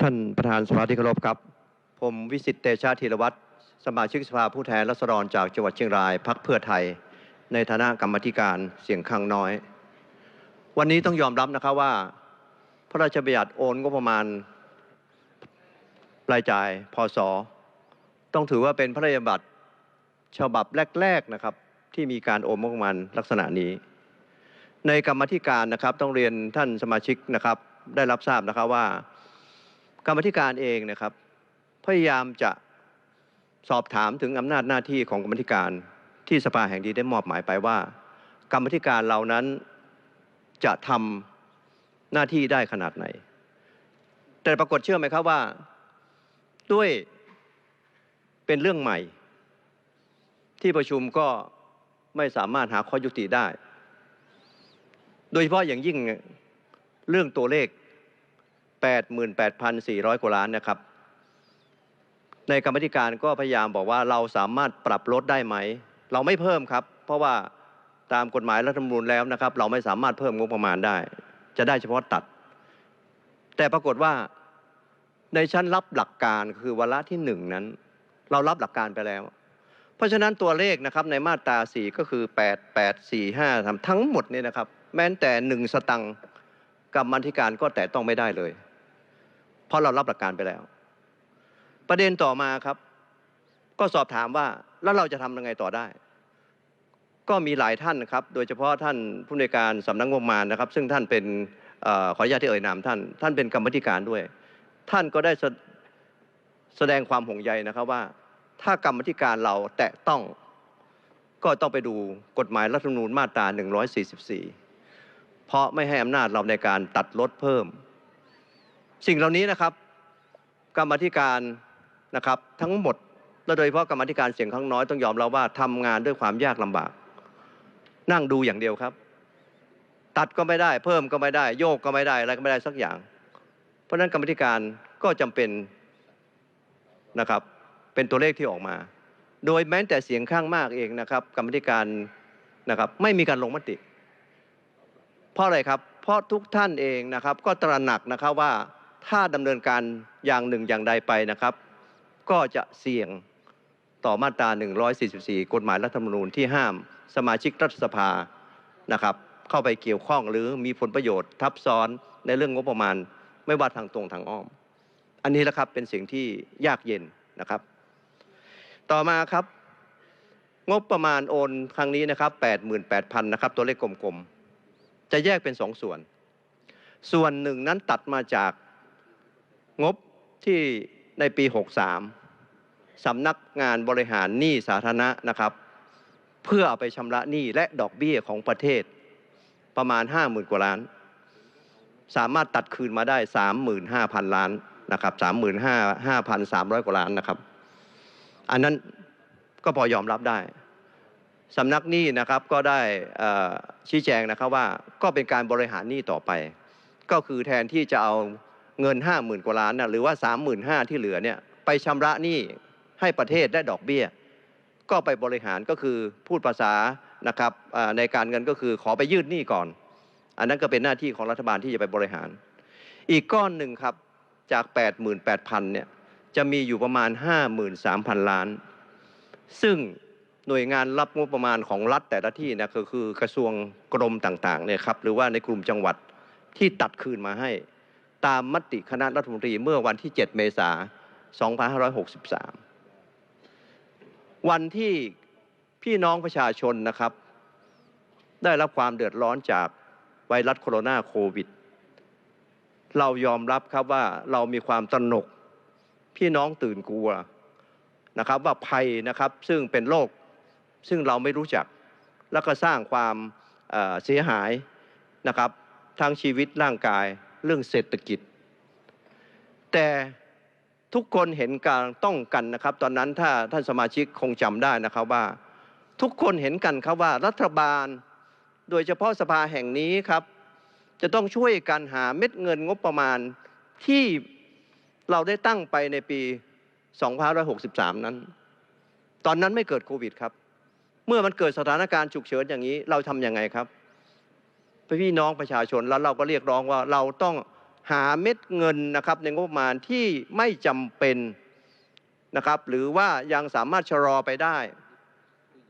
ท่านประธานสภาที่เคารพครับ ผมวิสิตเตชะธีรวัตรสมาชิกสภาผู้แทนราษฎรจากจังหวัดเชียงรายพักเพื่อไทย ในฐานะกรรมธิการเสียงข้างน้อย วันนี้ต้องยอมรับนะครับว่า พระราชบัญญัติโอนงบประมาณรายจ่ายพศต้องถือว่าเป็นพระราชบัญญัติฉบับแรก ๆนะครับ ที่มีการโอนงบประมาณลักษณะนี้ ในกรรมธิการนะครับต้องเรียนท่านสมาชิกนะครับ ได้รับทราบนะครับว่า กรรมธิการเองนะครับ พยายามจะสอบถามถึงอำนาจหน้าที่ของกรรมธิการที่สภาแห่งนี้ได้มอบหมายไปว่า กรรมธิการเหล่านั้นจะทำหน้าที่ได้ขนาดไหน แต่ปรากฏเชื่อไหมครับว่าด้วยเป็นเรื่องใหม่ ที่ประชุมก็ไม่สามารถหาข้อยุติได้ โดยเฉพาะอย่างยิ่งเรื่องตัวเลข 88,400 กว่าล้านนะครับ ในกรรมธิการก็พยายามบอกว่าเราสามารถปรับลดได้ไหม เราไม่เพิ่มครับ เพราะว่าตามกฎหมายรัฐธรรมนูญแล้วนะครับ เราไม่สามารถเพิ่มงบประมาณได้ จะได้เฉพาะตัด แต่ปรากฏว่าในชั้นรับหลักการคือวาระที่หนึ่งนั้น เรารับหลักการไปแล้ว เพราะฉะนั้นตัวเลขนะครับในมาตราสี่ก็คือ8 8 4 5ทำทั้งหมดเนี่ยนะครับ แม้แต่หนึ่งสตังค์กรรมธิการก็แต่ต้องไม่ได้เลย เพราะเรารับหลักการไปแล้ว ประเด็นต่อมาครับ ก็สอบถามว่าแล้วเราจะทำยังไงต่อได้ ก็มีหลายท่านนะครับ โดยเฉพาะท่านผู้ในการสำนักงบประมาณนะครับ ซึ่งท่านเป็นอขออนุญาตที่เอ่ยนามท่าน ท่านเป็นกรรมธิการด้วย ท่านก็ได้แสแสดงความห่วงใยนะครับว่า ถ้ากรรมธิการเราแตะต้องก็ต้องไปดูกฎหมายรัฐธรรมนูญมาตรา 144 เพราะไม่ให้อำนาจเราในการตัดลดเพิ่ม สิ่งเหล่านี้นะครับ กรรมธิการนะครับ ทั้งหมดและโดยเฉพาะกรรมธิการเสียงข้างน้อยต้องยอมรับว่าทำงานด้วยความยากลำบาก นั่งดูอย่างเดียวครับ ตัดก็ไม่ได้ เพิ่มก็ไม่ได้ โยกก็ไม่ได้อะไรก็ไม่ได้สักอย่าง เพราะฉะนั้นกรรมธิการก็จำเป็นนะครับ เป็นตัวเลขที่ออกมา โดยแม้แต่เสียงข้างมากเองนะครับ กรรมธิการนะครับ ไม่มีการลงมติ เพราะอะไรครับ เพราะทุกท่านเองนะครับ ก็ตระหนักนะครับว่า ถ้าดำเนินการอย่างหนึ่งอย่างใดไปนะครับ ก็จะเสี่ยงต่อมาตรา 144 กฎหมายรัฐธรรมนูญที่ห้ามสมาชิกรัฐสภานะครับเข้าไปเกี่ยวข้องหรือมีผลประโยชน์ทับซ้อนในเรื่องงบประมาณ ไม่ว่าทางตรงทางอ้อม อันนี้แหละครับเป็นสิ่งที่ยากเย็นนะครับ ต่อมาครับ งบประมาณโอนครั้งนี้นะครับ 88,000นะครับตัวเลขกลมๆ จะแยกเป็นสองส่วน ส่วนหนึ่งนั้นตัดมาจาก งบที่ในปี 63 สำนักงานบริหารหนี้สาธารณะนะครับ เพื่อเอาไปชำระหนี้และดอกเบี้ยของประเทศประมาณ 50,000 กว่าล้าน สามารถตัดคืนมาได้ 35,000 ล้านนะครับ35,300 กว่าล้านนะครับ อันนั้นก็พอยอมรับได้สำนักหนี้นะครับก็ได้ชี้แจงนะครับว่าก็เป็นการบริหารหนี้ต่อไป ก็คือแทนที่จะเอา เงิน 5 0,000 กว่าล้านนะหรือว่า 35,000ที่เหลือเนี่ยไปชำระหนี้ให้ประเทศได้ดอกเบี้ย ก็ไปบริหารก็คือพูดภาษานะครับในการเงินก็คือขอไปยืดหนี้ก่อน อันนั้นก็เป็นหน้าที่ของรัฐบาลที่จะไปบริหาร อีกก้อนหนึ่งครับจาก 88,000เนี่ยจะมีอยู่ประมาณ 53,000 ล้าน ซึ่งหน่วยงานรับงบประมาณของรัฐแต่ละที่นะก็คือกระทรวงกรมต่างๆเนี่ยครับหรือว่าในกลุ่มจังหวัดที่ตัดคืนมาให้ ตามมติคณะรัฐมนตรีเมื่อวันที่ 7 เมษายน 2563 วันที่พี่น้องประชาชนนะครับ ได้รับความเดือดร้อนจากไวรัสโคโรนาโควิด เรายอมรับครับว่าเรามีความตระหนก พี่น้องตื่นกลัวนะครับว่าภัยนะครับซึ่งเป็นโรคซึ่งเราไม่รู้จัก แล้วก็สร้างความเอ่อเสียหายนะครับทั้งชีวิตร่างกาย เรื่องเศรษฐกิจ แต่ทุกคนเห็นการต้องกันนะครับ ตอนนั้นถ้าท่านสมาชิกคงจำได้นะครับว่า ทุกคนเห็นกันครับว่ารัฐบาล โดยเฉพาะสภาแห่งนี้ครับ จะต้องช่วยกันหาเม็ดเงินงบประมาณที่เราได้ตั้งไปในปี 2563 นั้น ตอนนั้นไม่เกิดโควิดครับ เมื่อมันเกิดสถานการณ์ฉุกเฉินอย่างนี้เราทำยังไงครับ พี่น้องประชาชนแล้วเราก็เรียกร้องว่าเราต้องหาเม็ดเงินนะครับในงบประมาณที่ไม่จำเป็นนะครับ หรือว่ายังสามารถชะลอไปได้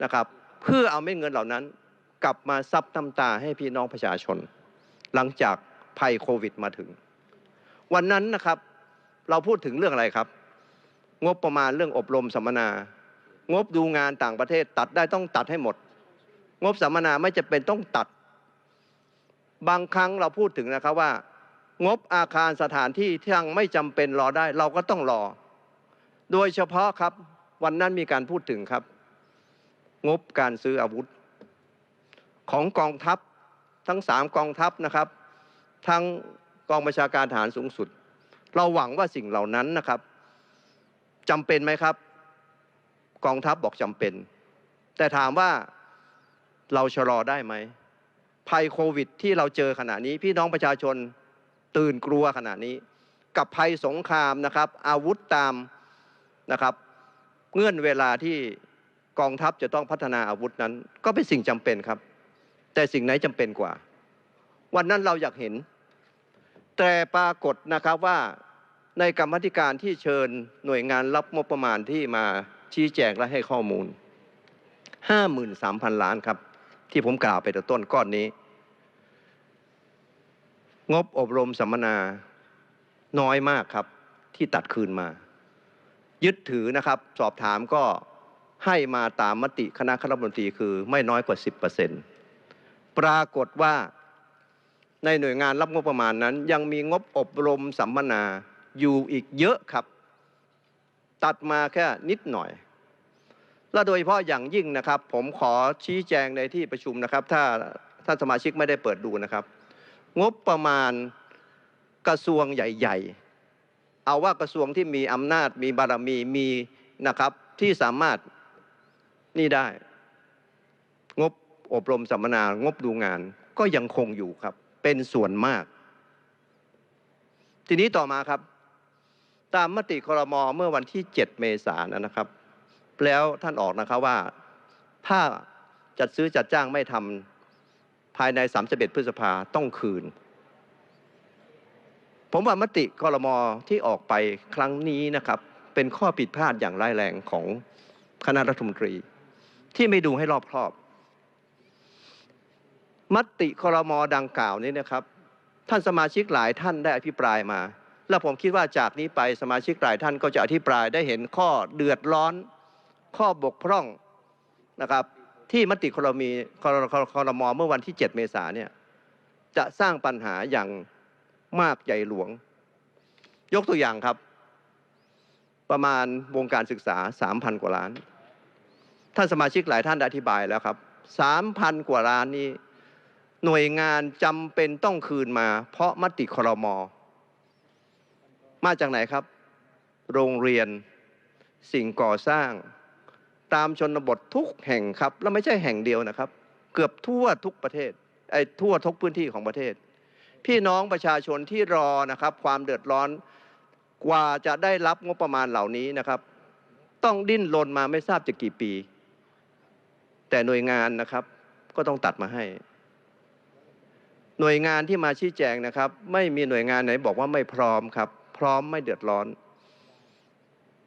นะครับ เพื่อเอาเม็ดเงินเหล่านั้น กลับมาซับน้ำตาให้พี่น้องประชาชน หลังจากภัยโควิดมาถึง วันนั้นนะครับเราพูดถึงเรื่องอะไรครับ งบประมาณเรื่องอบรมสัมมนา งบดูงานต่างประเทศตัดได้ต้องตัดให้หมด งบสัมมนาไม่จะเป็นต้องตัด บางครั้งเราพูดถึงนะครับว่า งบอาคารสถานที่ที่ยังไม่จำเป็นรอได้ เราก็ต้องรอ โดยเฉพาะครับวันนั้นมีการพูดถึงครับ งบการซื้ออาวุธ ของกองทัพทั้งสามกองทัพนะครับ ทั้งกองบัญชาการทหารสูงสุด เราหวังว่าสิ่งเหล่านั้นนะครับจำเป็นไหมครับ กองทัพบอกจำเป็น แต่ถามว่าเราชะลอได้ไหม ภัยโควิดที่เราเจอขณะนี้ พี่น้องประชาชนตื่นกลัวขณะนี้ กับภัยสงครามนะครับ อาวุธตามนะครับเงื่อนเวลาที่กองทัพจะต้องพัฒนาอาวุธนั้น ก็เป็นสิ่งจำเป็นครับ แต่สิ่งไหนจำเป็นกว่า วันนั้นเราอยากเห็น แต่ปรากฏนะครับว่าในกรรมธิการที่เชิญหน่วยงานรับงบประมาณที่มาชี้แจงและให้ข้อมูล 53,000 ล้านครับ ที่ผมกล่าวไปแต่ต้นก้อนนี้ งบอบรมสัมมนาน้อยมากครับ ที่ตัดคืนมา ยึดถือนะครับ สอบถามก็ให้มาตามมติคณะคณะรัฐมนตรีคือไม่น้อยกว่า 10%ปรากฏว่าในหน่วยงานรับงบประมาณนั้น ยังมีงบอบรมสัมมนาอยู่อีกเยอะครับ ตัดมาแค่นิดหน่อย และโดยเฉพาะอย่างยิ่งนะครับ ผมขอชี้แจงในที่ประชุมนะครับ ถ้าท่านสมาชิกไม่ได้เปิดดูนะครับ งบประมาณกระทรวงใหญ่ ๆ เอาว่ากระทรวงที่มีอำนาจมีบารมีมีนะครับที่สามารถนี่ได้ งบอบรมสัมมนางบดูงานก็ยังคงอยู่ครับ เป็นส่วนมาก ทีนี้ต่อมาครับ ตามมติครมเมื่อวันที่ 7 เมษายนนะครับ แล้วท่านออกนะครับว่าถ้าจัดซื้อจัดจ้างไม่ทำภายใน31พฤษภาต้องคืน ผมว่ามติครมที่ออกไปครั้งนี้นะครับ เป็นข้อผิดพลาดอย่างร้ายแรงของคณะรัฐมนตรี ที่ไม่ดูให้รอบครอบ มติครมดังกล่าวนี้นะครับ ท่านสมาชิกหลายท่านได้อภิปรายมา และผมคิดว่าจากนี้ไปสมาชิกหลายท่านก็จะอธิปรายได้เห็นข้อเดือดร้อน ข้อบกพร่องนะครับที่มติครมีครครครมเมื่อวันที่ 7 เมษาเนี่ยจะสร้างปัญหาอย่างมากใหญ่หลวง ยกตัวอย่างครับ ประมาณวงการศึกษา 3,000 กว่าล้าน ท่านสมาชิกหลายท่านได้อธิบายแล้วครับ 3,000 กว่าล้านนี้ หน่วยงานจำเป็นต้องคืนมา เพราะมติครม มาจากไหนครับ โรงเรียนสิ่งก่อสร้าง ตามชนบททุกแห่งครับ แล้วไม่ใช่แห่งเดียวนะครับ เกือบทั่วทุกประเทศไอ้ทั่วทุกพื้นที่ของประเทศ พี่น้องประชาชนที่รอนะครับ ความเดือดร้อนกว่าจะได้รับงบประมาณเหล่านี้นะครับ ต้องดิ้นรนมาไม่ทราบจะกี่ปี แต่หน่วยงานนะครับ ก็ต้องตัดมาให้ หน่วยงานที่มาชี้แจงนะครับ ไม่มีหน่วยงานไหนบอกว่าไม่พร้อมครับ พร้อมไม่เดือดร้อน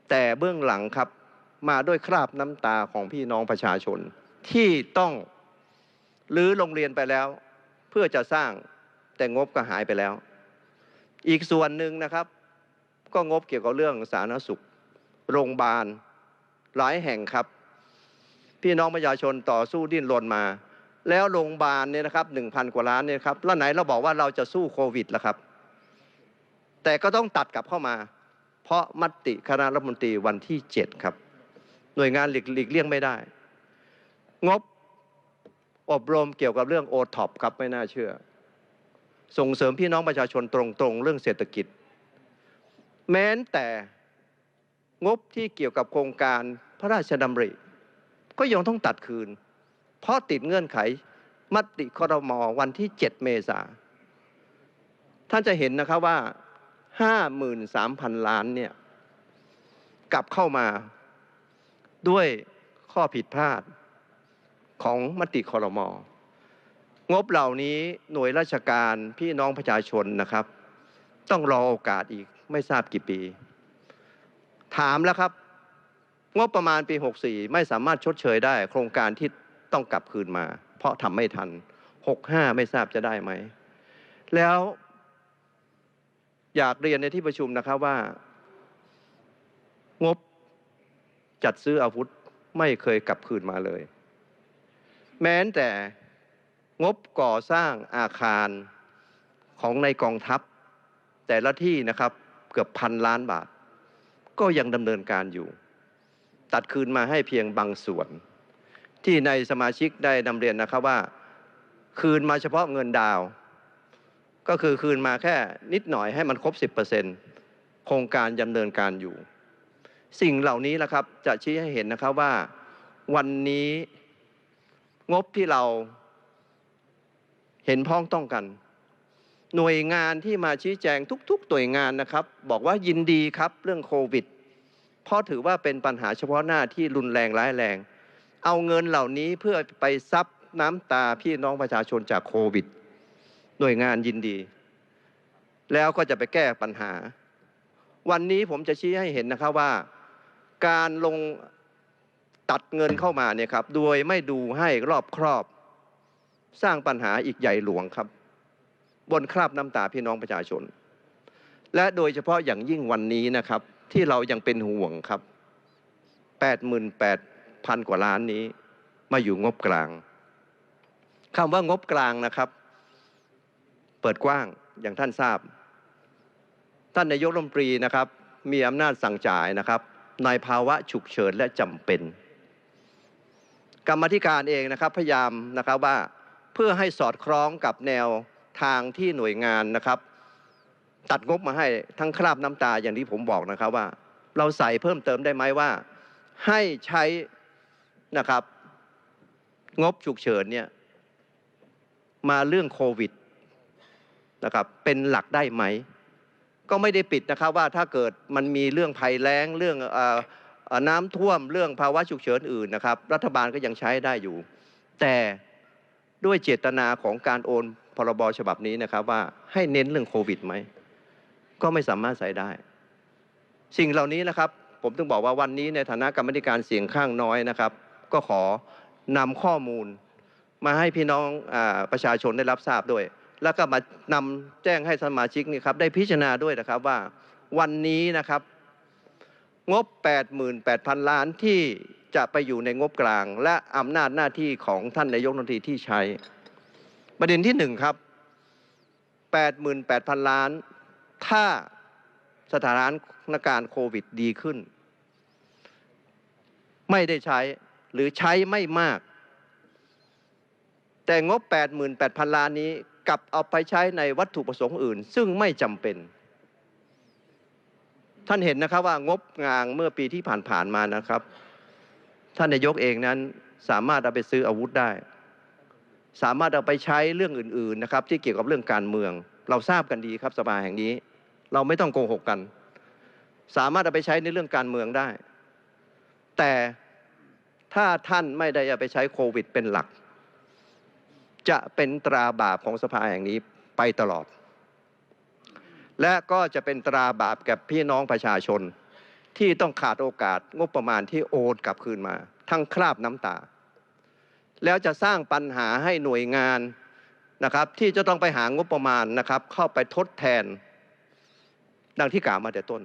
แต่เบื้องหลังครับ มาด้วยคราบน้ำตาของพี่น้องประชาชน ที่ต้องรื้อโรงเรียนไปแล้ว เพื่อจะสร้างแต่งบก็หายไปแล้ว อีกส่วนหนึ่งนะครับ ก็งบเกี่ยวกับเรื่องสาธารณสุข โรงพยาบาลหลายแห่งครับ พี่น้องประชาชนต่อสู้ดิ้นรนมา แล้วโรงพยาบาลเนี่ยนะครับหนึ่งพันกว่าล้านเนี่ยครับแล้วไหนเราบอกว่าเราจะสู้โควิดล่ะครับ แต่ก็ต้องตัดกลับเข้ามา เพราะมติคณะรัฐมนตรีวันที่เจ็ดครับ หน่วยงานหลีกหลีกเลี่ยงไม่ได้ งบอบรมเกี่ยวกับเรื่องโอท็อปครับไม่น่าเชื่อ ส่งเสริมพี่น้องประชาชนตรงๆ เรื่องเศรษฐกิจ แม้แต่งบที่เกี่ยวกับโครงการพระราชดำริ ก็ยังต้องตัดคืน เพราะติดเงื่อนไขมติครมวันที่ 7 เมษาท่านจะเห็นนะครับว่า 53,000 ล้านเนี่ยกลับเข้ามา ด้วยข้อผิดพลาดของมติคอรมงบเหล่านี้หน่วยราชการพี่น้องประชาชนนะครับ ต้องรอโอกาสอีกไม่ทราบกี่ปี ถามแล้วครับ งบประมาณปี 64 ไม่สามารถชดเชยได้ โครงการที่ต้องกลับคืนมา เพราะทำไม่ทัน 65 ไม่ทราบจะได้ไหม แล้วอยากเรียนในที่ประชุมนะครับว่า งบ จัดซื้ออาวุธไม่เคยกลับคืนมาเลย แม้แต่งบก่อสร้างอาคารของในกองทัพ แต่ละที่นะครับเกือบพันล้านบาท ก็ยังดำเนินการอยู่ ตัดคืนมาให้เพียงบางส่วน ที่ในสมาชิกได้นำเรียนนะครับว่า คืนมาเฉพาะเงินดาว ก็คือคืนมาแค่นิดหน่อยให้มันครบ 10%โครงการดำเนินการอยู่ สิ่งเหล่านี้แหละครับจะชี้ให้เห็นนะครับว่าวันนี้งบที่เราเห็นพ้องต้องกัน หน่วยงานที่มาชี้แจงทุกๆหน่วยงานนะครับ บอกว่ายินดีครับเรื่องโควิดเพราะถือว่าเป็นปัญหาเฉพาะหน้าที่รุนแรงร้ายแรง เอาเงินเหล่านี้เพื่อไปซับน้ำตาพี่น้องประชาชนจากโควิด หน่วยงานยินดี แล้วก็จะไปแก้ปัญหา วันนี้ผมจะชี้ให้เห็นนะครับว่า การลงตัดเงินเข้ามาเนี่ยครับโดยไม่ดูให้รอบครอบ สร้างปัญหาอีกใหญ่หลวงครับ บนคราบน้ำตาพี่น้องประชาชน และโดยเฉพาะอย่างยิ่งวันนี้นะครับ ที่เรายังเป็นห่วงครับ 88,000 กว่าล้านนี้ มาอยู่งบกลางคำว่างบกลางนะครับ เปิดกว้างอย่างท่านทราบ ท่านนายกรัฐมนตรีนะครับ มีอำนาจสั่งจ่ายนะครับ ในภาวะฉุกเฉินและจำเป็น กรรมธิการเองนะครับพยายามนะครับว่าเพื่อให้สอดคล้องกับแนวทางที่หน่วยงานนะครับ ตัดงบมาให้ทั้งคราบน้ำตาอย่างที่ผมบอกนะครับว่า เราใส่เพิ่มเติมได้ไหมว่า ให้ใช้นะครับ งบฉุกเฉินเนี่ยมาเรื่องโควิดนะครับเป็นหลักได้ไหม ก็ไม่ได้ปิดนะครับว่าถ้าเกิดมันมีเรื่องภัยแล้งเรื่องอน้ำท่วมเรื่องภาวะฉุกเฉินอื่นนะครับ รัฐบาลก็ยังใช้ได้อยู่ แต่ด้วยเจตนาของการโอนพรบฉบับนี้นะครับว่าให้เน้นเรื่องโควิดไหมก็ไม่สามารถใส่ได้ สิ่งเหล่านี้นะครับ ผมถึงบอกว่าวันนี้ในฐานะกรรมธิการเสียงข้างน้อยนะครับ ก็ขอนำข้อมูลมาให้พี่น้องอประชาชนได้รับทราบด้วย แล้วก็มานำแจ้งให้สมาชิกนี่ครับได้พิจารณาด้วยนะครับว่าวันนี้นะครับ งบ 88,000 ล้านที่จะไปอยู่ในงบกลาง และอำนาจหน้าที่ของท่านนายกรัฐมนตรีที่ใช้ ประเด็นที่หนึ่งครับ 88,000 ล้าน ถ้าสถานการณ์โควิดดีขึ้น ไม่ได้ใช้หรือใช้ไม่มาก แต่งบ 88,000 ล้านนี้ กลับเอาไปใช้ในวัตถุประสงค์อื่น ซึ่งไม่จำเป็น ท่านเห็นนะครับว่างบกลางเมื่อปีที่ผ่านๆมานะครับ ท่านนายกเองนั้นสามารถเอาไปซื้ออาวุธได้ สามารถเอาไปใช้เรื่องอื่นๆนะครับ ที่เกี่ยวกับเรื่องการเมือง เราทราบกันดีครับสภาแห่งนี้ เราไม่ต้องโกหกกัน สามารถเอาไปใช้ในเรื่องการเมืองได้ แต่ถ้าท่านไม่ได้เอาไปใช้โควิดเป็นหลัก จะเป็นตราบาปของสภาแห่งนี้ไปตลอด และก็จะเป็นตราบาปแก่พี่น้องประชาชน ที่ต้องขาดโอกาสงบประมาณที่โอนกลับคืนมา ทั้งคราบน้ำตา แล้วจะสร้างปัญหาให้หน่วยงานนะครับที่จะต้องไปหางบประมาณนะครับ เข้าไปทดแทน ดังที่กล่าวมาแต่ต้น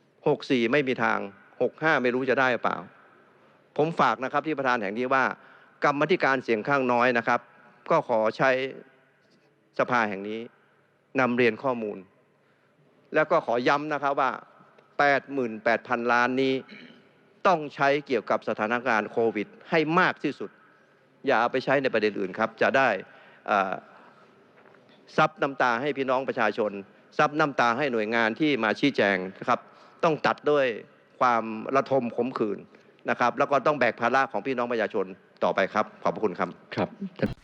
64 ไม่มีทาง 65 ไม่รู้จะได้หรือเปล่า ผมฝากนะครับที่ประธานแห่งนี้ว่า กรรมธิการเสียงข้างน้อยนะครับ ก็ขอใช้สภาแห่งนี้นำเรียนข้อมูล แล้วก็ขอย้ำนะครับว่า 88,000 ล้านนี้ต้องใช้เกี่ยวกับสถานการณ์โควิด ให้มากที่สุด อย่าเอาไปใช้ในประเด็นอื่นครับ จะได้ซับน้ำตาให้พี่น้องประชาชน ซับน้ำตาให้หน่วยงานที่มาชี้แจงนะครับ ต้องตัดด้วยความระทมขมขื่นนะครับ แล้วก็ต้องแบกภาระของพี่น้องประชาชนต่อไปครับ ขอบพระคุณครับครับ